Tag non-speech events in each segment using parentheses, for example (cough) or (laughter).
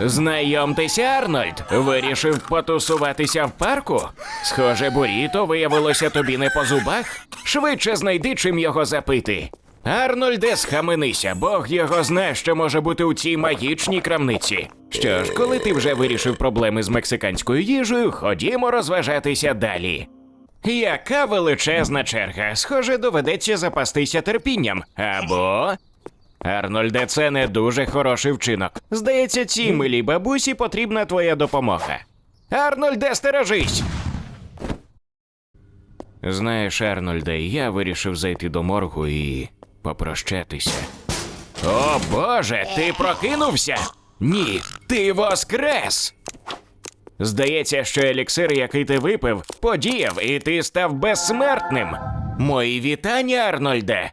Знайомтеся, Арнольд. Вирішив потусуватися в парку? Схоже, буріто виявилося тобі не по зубах. Швидше знайди, чим його запити. Арнольде, схаменися, Бог його знає, що може бути у цій магічній крамниці. Що ж, коли ти вже вирішив проблеми з мексиканською їжею, ходімо розважатися далі. Яка величезна черга. Схоже, доведеться запастися терпінням. Або. Арнольде, це не дуже хороший вчинок. Здається, цій милій бабусі потрібна твоя допомога. Арнольде, стережись! Знаєш, Арнольде, я вирішив зайти до моргу і попрощатися. О Боже, ти прокинувся? Ні, ти воскрес! Здається, що еліксир, який ти випив, подіяв, і ти став безсмертним. Мої вітання, Арнольде.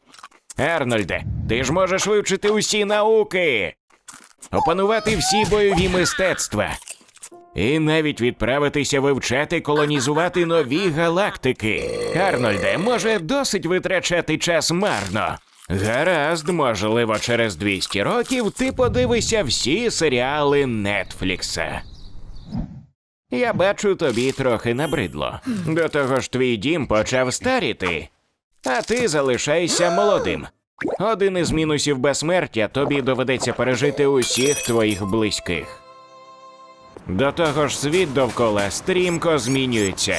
Арнольде, ти ж можеш вивчити усі науки, опанувати всі бойові мистецтва. І навіть відправитися вивчати колонізувати нові галактики. Арнольде, може, досить витрачати час марно. Гаразд, можливо, через 200 років ти подивишся всі серіали Нетфлікса. Я бачу, тобі трохи набридло. До того ж, твій дім почав старіти, а ти залишайся молодим. Один із мінусів безсмертя тобі доведеться пережити усіх твоїх близьких. До того ж, світ довкола стрімко змінюється.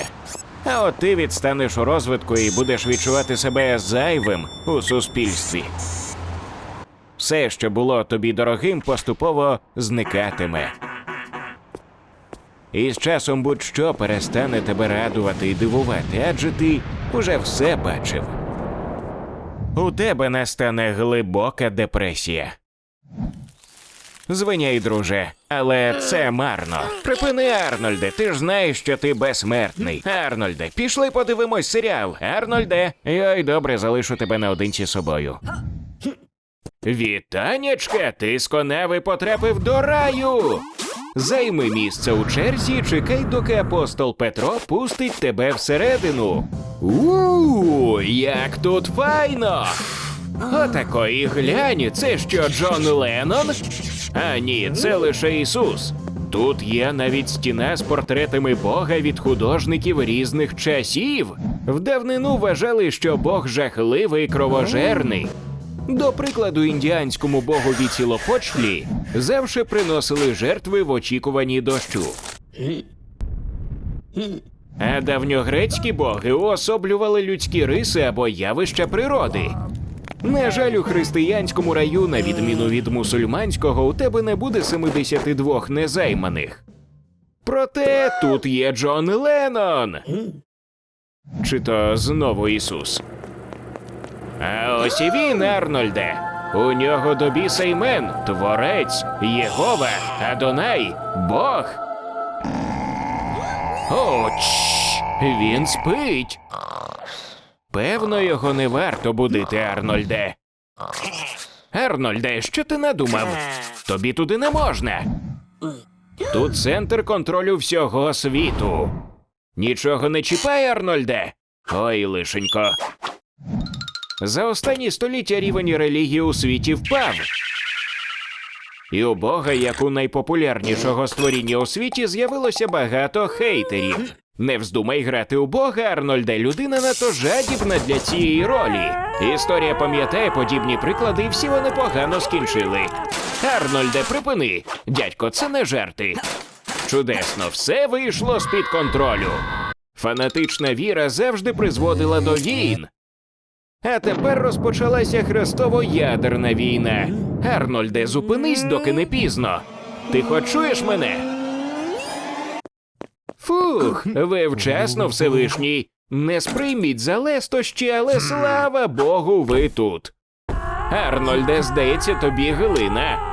А от ти відстанеш у розвитку і будеш відчувати себе зайвим у суспільстві. Все, що було тобі дорогим, поступово зникатиме. І з часом будь-що перестане тебе радувати і дивувати, адже ти уже все бачив. У тебе настане глибока депресія. Звиняй, друже, але це марно. Припини, Арнольде, ти ж знаєш, що ти безсмертний. Арнольде, пішли подивимось серіал. Арнольде, йой, добре, залишу тебе наодинці з собою. Вітанячка, ти з коневи потрапив до раю. Займи місце у черзі, чекай, доки апостол Петро пустить тебе всередину. У, як тут файно! Отакої глянь, це що Джон Леннон? А ні, це лише Ісус. Тут є навіть стіна з портретами Бога від художників різних часів. В давнину вважали, що Бог жахливий і кровожерний. До прикладу, індіанському богові цілопочлі завше приносили жертви в очікуванні дощу. А давньогрецькі боги уособлювали людські риси або явища природи. На жаль, у християнському раю, на відміну від мусульманського, у тебе не буде 72 незайманих. Проте тут є Джон Леннон. Чи то знову Ісус? А ось і він, Арнольде. У нього до біса імен Творець, Єгова, Адонай, Бог. О, чш, він спить. Певно, його не варто будити, Арнольде. Арнольде, що ти надумав? Тобі туди не можна. Тут центр контролю всього світу. Нічого не чіпай, Арнольде. Ой, лишенько. За останні століття рівень релігії у світі впав. І у Бога, як у найпопулярнішого створіння у світі, з'явилося багато хейтерів. Не вздумай грати у Бога, Арнольде, людина надто жадібна для цієї ролі. Історія пам'ятає подібні приклади, і всі вони погано скінчили. Арнольде, припини. Дядько, це не жарти. Чудесно, все вийшло з-під контролю. Фанатична віра завжди призводила до війн. А тепер розпочалася хрестово-ядерна війна. Арнольде, зупинись, доки не пізно. Ти хоч чуєш мене? Фух, ви вчасно, Всевишній. Не сприйміть за лестощі, але слава Богу, ви тут. Арнольде, здається, тобі глина.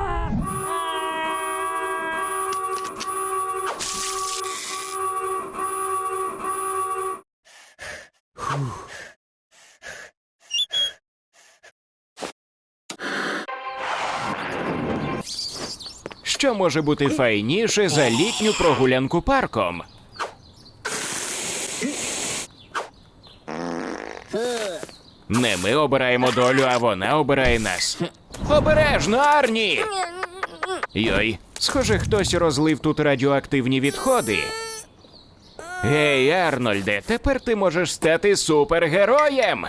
Що може бути файніше за літню прогулянку парком? Не ми обираємо долю, а вона обирає нас. Обережно, Арні! Йой, схоже, хтось розлив тут радіоактивні відходи. Гей, Арнольде, тепер ти можеш стати супергероєм.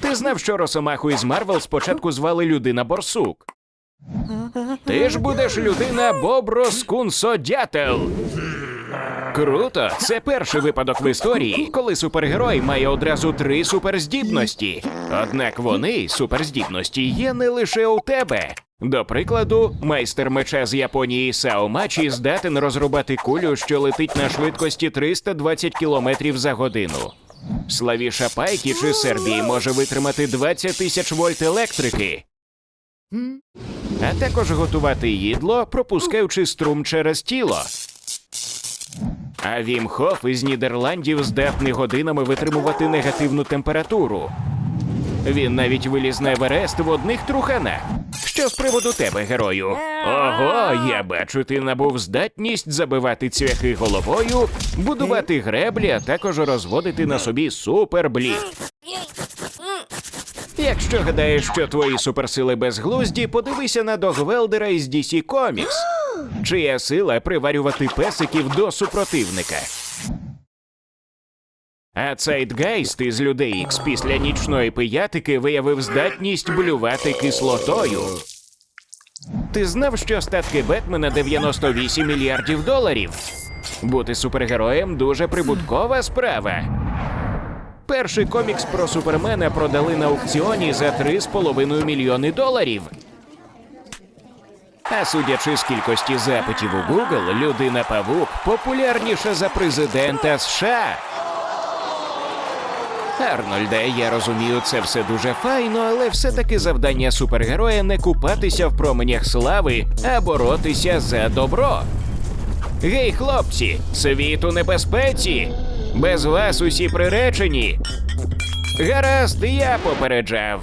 Ти знав, що Росомаху із Марвел спочатку звали людина Борсук. Ти ж будеш людина Боброскунсодятел. Круто! Це перший випадок в історії, коли супергерой має одразу три суперздібності. Однак вони, суперздібності, є не лише у тебе. До прикладу, майстер меча з Японії Сао Мачі здатен розрубати кулю, що летить на швидкості 320 км за годину. Славіша Пайкі чи Сербії може витримати 20 тисяч вольт електрики. А також готувати їдло, пропускаючи струм через тіло. А Вім Хоф із Нідерландів здатний годинами витримувати негативну температуру. Він навіть виліз на Еверест в одних труханах. Що з приводу тебе, герою? Ого, я бачу, ти набув здатність забивати цвяхи головою, будувати греблі, а також розводити на собі суперблік. Якщо гадаєш, що твої суперсили безглузді, подивися на Догвелдера із DC Comics. (gasps) Чия сила приварювати песиків до супротивника. А Цейтгейст із людей Ікс після нічної пиятики виявив здатність блювати кислотою. Ти знав, що статки Бетмена 98 мільярдів доларів? Бути супергероєм дуже прибуткова справа. Перший комікс про супермена продали на аукціоні за 3,5 мільйони доларів. А судячи з кількості запитів у Google, людина Павук популярніша за президента США. Арнольде, я розумію, це все дуже файно, але все-таки завдання супергероя не купатися в променях слави, а боротися за добро. Гей, хлопці, світ у небезпеці. Без вас усі приречені. Гаразд, я попереджав.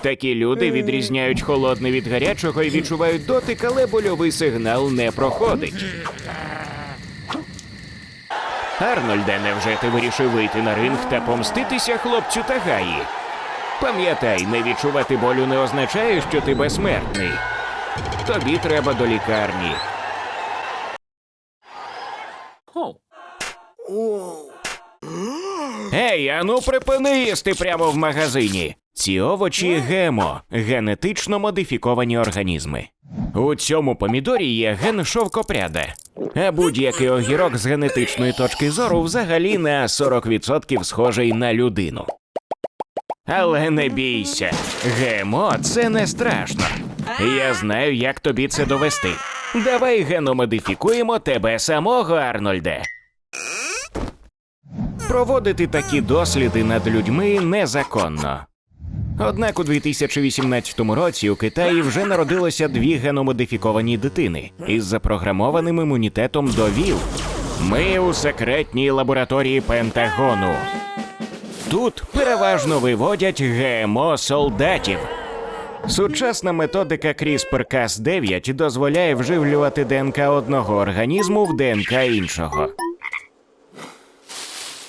Такі люди відрізняють холодне від гарячого і відчувають дотик, але больовий сигнал не проходить. Арнольде, невже ти вирішив вийти на ринг та помститися хлопцю Тагаї? Пам'ятай, не відчувати болю не означає, що ти безсмертний. Тобі треба до лікарні. Ей, ану припини їсти прямо в магазині. Ці овочі гемо, генетично модифіковані організми. У цьому помідорі є ген шовкопряда. А будь-який огірок з генетичної точки зору взагалі на 40% схожий на людину. Але не бійся, ГМО це не страшно. Я знаю, як тобі це довести. Давай геномодифікуємо тебе самого, Арнольде. Проводити такі досліди над людьми незаконно. Однак у 2018 році у Китаї вже народилося дві геномодифіковані дитини із запрограмованим імунітетом до ВІЛ. Ми у секретній лабораторії Пентагону. Тут переважно виводять ГМО солдатів. Сучасна методика CRISPR-Cas9 дозволяє вживлювати ДНК одного організму в ДНК іншого.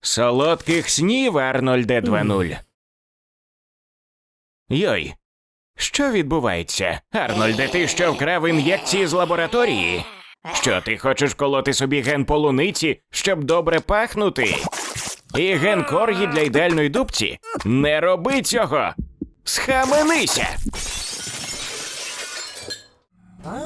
Солодких снів, Арнольде 2.0. Йой. Що відбувається? Арнольде, ти що вкрав ін'єкції з лабораторії? Що ти хочеш колоти собі ген полуниці, щоб добре пахнути? І ген коргі для ідеальної дубці? Не роби цього! Схаменися!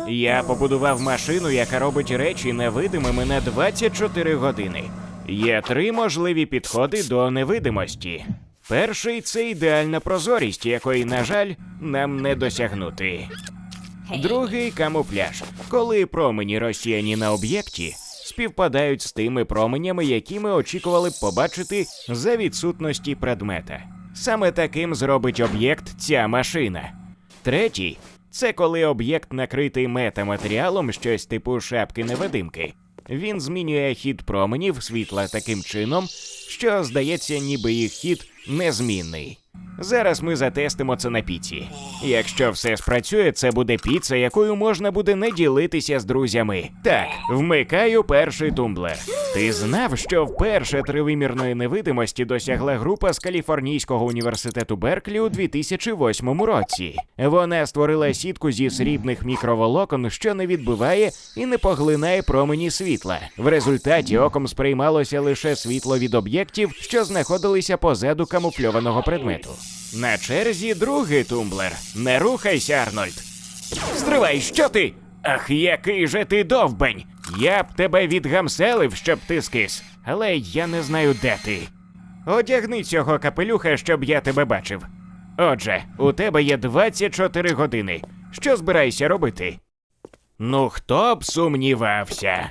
Я побудував машину, яка робить речі невидимими на 24 години. Є три можливі підходи до невидимості. Перший це ідеальна прозорість, якої, на жаль, нам не досягнути. Другий камуфляж, коли промені розсіяні на об'єкті співпадають з тими променями, які ми очікували б побачити за відсутності предмета. Саме таким зробить об'єкт ця машина. Третій це коли об'єкт накритий метаматеріалом, щось типу шапки невидимки. Він змінює хід променів світла таким чином, що здається, ніби їх хід незмінний. Зараз ми затестимо це на піці. Якщо все спрацює, це буде піца, якою можна буде не ділитися з друзями. Так, вмикаю перший тумблер. Ти знав, що вперше тривимірної невидимості досягла група з Каліфорнійського університету Берклі у 2008 році. Вона створила сітку зі срібних мікроволокон, що не відбиває і не поглинає промені світла. В результаті оком сприймалося лише світло від об'єктів, що знаходилися позаду камуфльованого предмету. На черзі другий тумблер. Не рухайся, Арнольд. Стривай, що ти? Ах, який же ти довбень! Я б тебе відгамселив, щоб ти скис, але я не знаю, де ти. Одягни цього капелюха, щоб я тебе бачив. Отже, у тебе є 24 години. Що збираєшся робити? Ну, хто б сумнівався?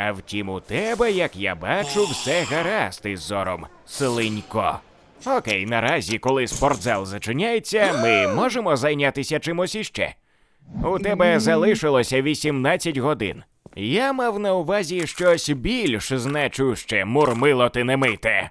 А втім, у тебе, як я бачу, все гаразд із зором, слинько. Окей, наразі, коли спортзал зачиняється, ми можемо зайнятися чимось іще. У тебе залишилося 18 годин. Я мав на увазі щось більш значуще, мурмило ти не мите.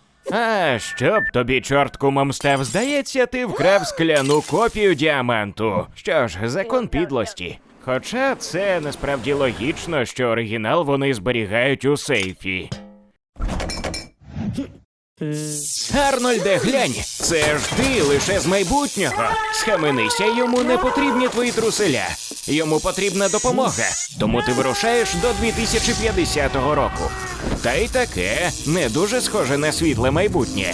А щоб тобі чорт кумом став, здається, ти вкрав скляну копію діаманту. Що ж, закон підлості. Хоча це насправді логічно, що оригінал вони зберігають у сейфі. Арнольде, глянь, це ж ти лише з майбутнього. Схаменися, йому не потрібні твої труселя. Йому потрібна допомога, тому ти вирушаєш до 2050 року. Та й таке не дуже схоже на світле майбутнє.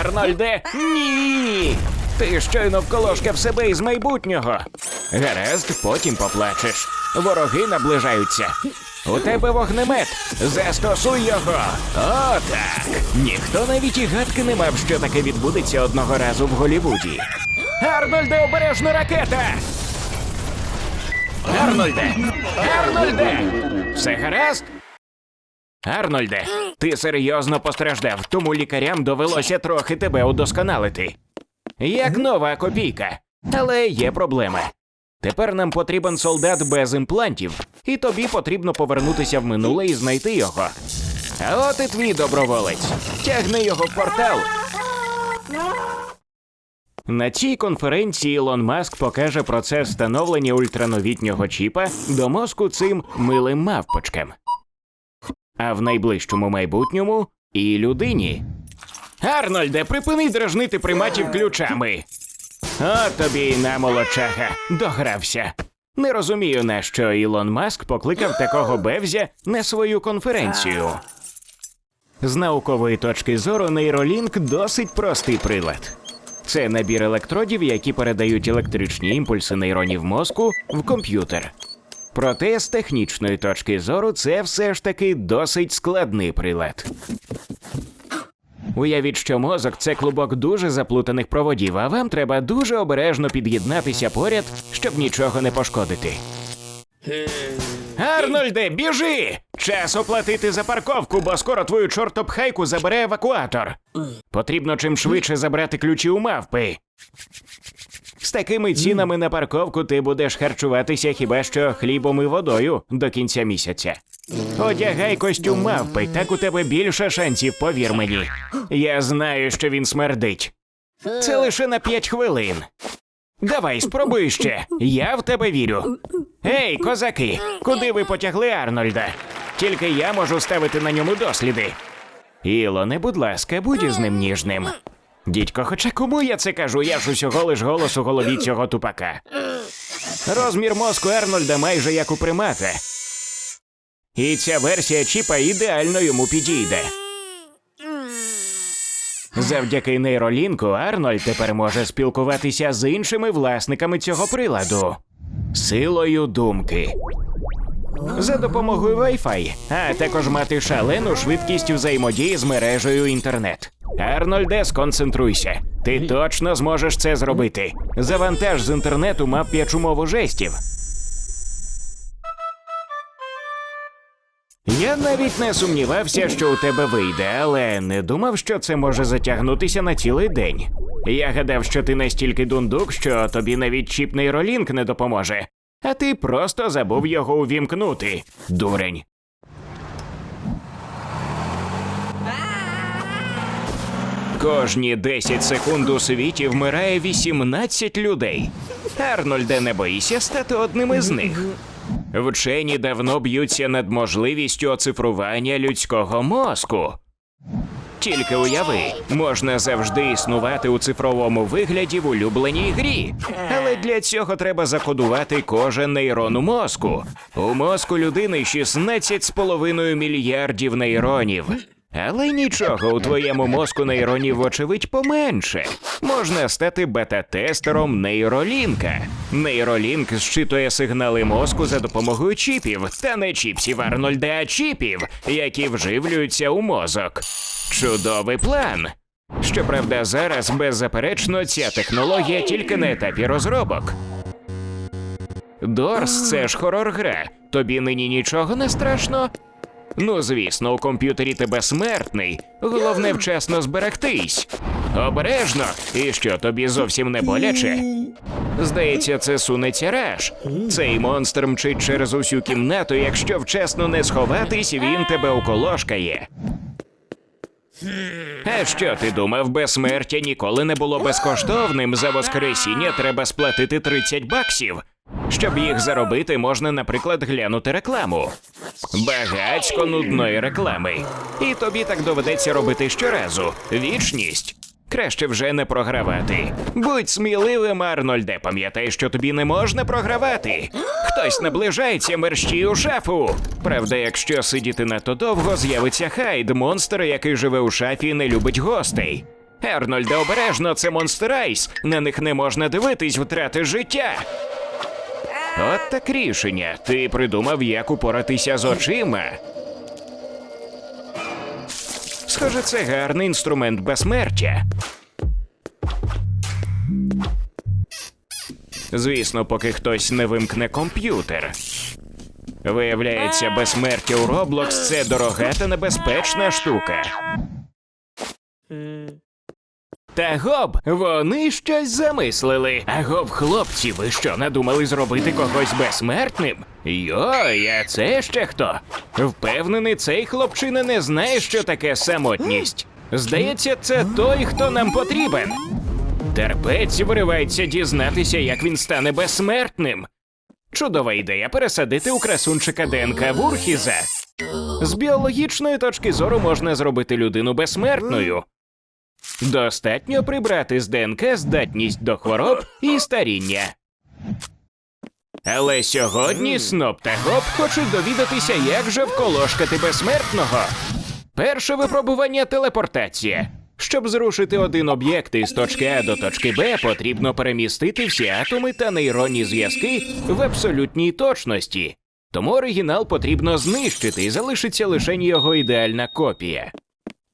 Арнольде, ні! Ти щойно вколошкав себе із майбутнього. Гаразд, потім поплачеш. Вороги наближаються. У тебе вогнемет. Застосуй його. О. Ніхто навіть і гадки не мав, що таке відбудеться одного разу в Голівуді. Арнольде, обережно ракета! Арнольде! Арнольде! Все гаразд? Арнольде, ти серйозно постраждав, тому лікарям довелося трохи тебе удосконалити. Як нова копійка. Але є проблема. Тепер нам потрібен солдат без імплантів, і тобі потрібно повернутися в минуле і знайти його. А от і твій доброволець. Тягни його в портал. На цій конференції Ілон Маск покаже процес встановлення ультрановітнього чіпа до мозку цим милим мавпочкам. А в найближчому майбутньому і людині. Арнольде, припини дражнити приматів ключами. От тобі й на молодчага, догрався. Не розумію, на що Ілон Маск покликав такого бевзя на свою конференцію. З наукової точки зору нейролінк досить простий прилад. Це набір електродів, які передають електричні імпульси нейронів мозку в комп'ютер. Проте з технічної точки зору це все ж таки досить складний прилад. Уявіть, що мозок це клубок дуже заплутаних проводів, а вам треба дуже обережно під'єднатися поряд, щоб нічого не пошкодити. Арнольде, біжи! Час оплатити за парковку, бо скоро твою чортопхайку забере евакуатор. Потрібно чим швидше забрати ключі у мавпи. З такими цінами на парковку ти будеш харчуватися хіба що хлібом і водою до кінця місяця. Одягай костюм мавпи, так у тебе більше шансів, повір мені. Я знаю, що він смердить. Це лише на п'ять хвилин. Давай, спробуй ще. Я в тебе вірю. Ей, козаки, куди ви потягли Арнольда? Тільки я можу ставити на ньому досліди. Ілоне, будь ласка, будь із ним ніжним. Дідько, хоча кому я це кажу? Я ж усього лиш голос у голові цього тупака. Розмір мозку Арнольда майже як у примата. І ця версія чіпа ідеально йому підійде. Завдяки нейролінку Арнольд тепер може спілкуватися з іншими власниками цього приладу. Силою думки. За допомогою Wi-Fi, а також мати шалену швидкість взаємодії з мережею інтернет. Арнольде, сконцентруйся. Ти точно зможеш це зробити. Завантаж з інтернету мап'ячу мову жестів. Я навіть не сумнівався, що у тебе вийде, але не думав, що це може затягнутися на цілий день. Я гадав, що ти настільки дундук, що тобі навіть чіп нейролінк не допоможе, а ти просто забув його увімкнути, дурень. Кожні 10 секунд у світі вмирає 18 людей. Арнольде, не боїся стати одним із них. Вчені давно б'ються над можливістю оцифрування людського мозку. Тільки уяви, можна завжди існувати у цифровому вигляді в улюбленій грі. Але для цього треба закодувати кожен нейрон у мозку. У мозку людини 16,5 мільярдів нейронів. Але нічого, у твоєму мозку нейронів, вочевидь, поменше. Можна стати бета-тестером нейролінка. Нейролінк зчитує сигнали мозку за допомогою чіпів, та не чіпсів Арнольда, а чіпів, які вживлюються у мозок. Чудовий план. Щоправда, зараз беззаперечно ця технологія тільки на етапі розробок. Дорс, це ж хорор-гра. Тобі нині нічого не страшно? Ну, звісно, у комп'ютері ти безсмертний. Головне вчасно зберегтись. Обережно, і що тобі зовсім не боляче? Здається, це сунеться раш. Цей монстр мчить через усю кімнату, якщо вчасно не сховатись, він тебе уколошкає. А що ти думав, безсмертя ніколи не було безкоштовним. За воскресіння треба сплатити 30 баксів. Щоб їх заробити, можна, наприклад, глянути рекламу. Багацько нудної реклами. І тобі так доведеться робити щоразу. Вічність. Краще вже не програвати. Будь сміливим, Арнольде, пам'ятай, що тобі не можна програвати. Хтось наближається мерщій у шафу. Правда, якщо сидіти надто довго, з'явиться Хайд, монстр, який живе у шафі і не любить гостей. Арнольде, обережно, це монстр Айс. На них не можна дивитись, втрати життя. От так рішення. Ти придумав, як упоратися з очима. Схоже, це гарний інструмент безсмертя. Звісно, поки хтось не вимкне комп'ютер. Виявляється, безсмертя у Roblox – це дорога та небезпечна штука. Та гоп, вони щось замислили. А гоп, хлопці, ви що, надумали зробити когось безсмертним? Йой, а це ще хто? Впевнений, цей хлопчина не знає, що таке самотність. Здається, це той, хто нам потрібен. Терпець виривається дізнатися, як він стане безсмертним. Чудова ідея пересадити у красунчика ДНК Вурхіза. З біологічної точки зору можна зробити людину безсмертною. Достатньо прибрати з ДНК здатність до хвороб і старіння. Але сьогодні Сноп та Гоп хочуть довідатися, як же вколошкати безсмертного. Перше випробування телепортація. Щоб зрушити один об'єкт із точки А до точки Б, потрібно перемістити всі атоми та нейронні зв'язки в абсолютній точності. Тому оригінал потрібно знищити і залишиться лише його ідеальна копія.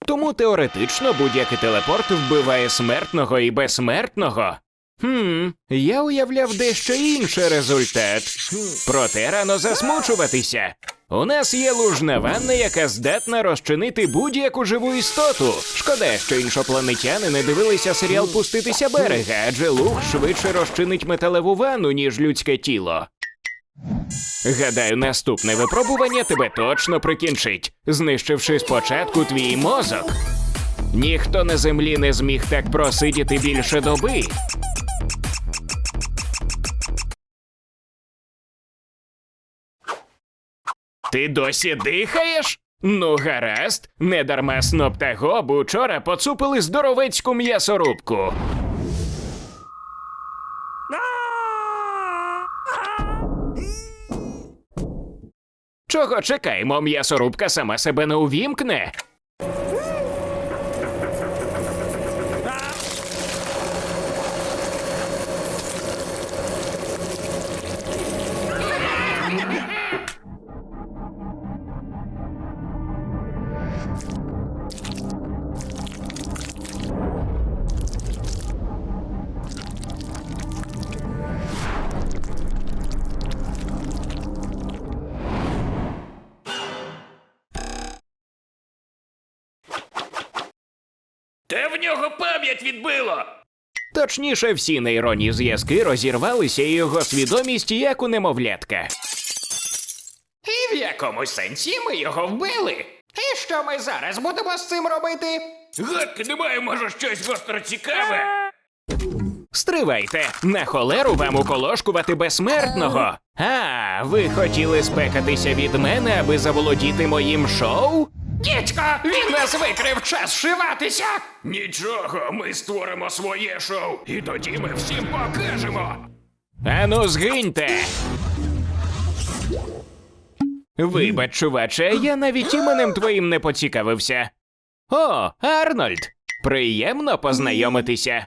Тому теоретично будь-який телепорт вбиває смертного і безсмертного. Хм, я уявляв дещо інший результат. Проте рано засмучуватися. У нас є лужна ванна, яка здатна розчинити будь-яку живу істоту. Шкода, що іншопланетяни не дивилися серіал Пуститися берега, адже луг швидше розчинить металеву ванну, ніж людське тіло. Гадаю, наступне випробування тебе точно прикінчить, знищивши спочатку твій мозок. Ніхто на землі не зміг так просидіти більше доби. Ти досі дихаєш? Ну, гаразд, недарма Сноп та Гоб учора поцупили здоровецьку м'ясорубку. Чого чекаємо? М'ясорубка сама себе не увімкне. Та в нього пам'ять відбило. Точніше, всі нейронні зв'язки розірвалися, і його свідомість як у немовлятка. І в якомусь сенсі ми його вбили. І що ми зараз будемо з цим робити? Гадки немає, може, щось гостро цікаве. Стривайте, на холеру вам уколошкувати безсмертного. А, ви хотіли спекатися від мене, аби заволодіти моїм шоу? Дідько, він нас викрив час вшиватися. Нічого, ми створимо своє шоу, і тоді ми всім покажемо. Ану, згиньте. Вибач, чуваче, я навіть іменем твоїм не поцікавився. О, Арнольд! Приємно познайомитися.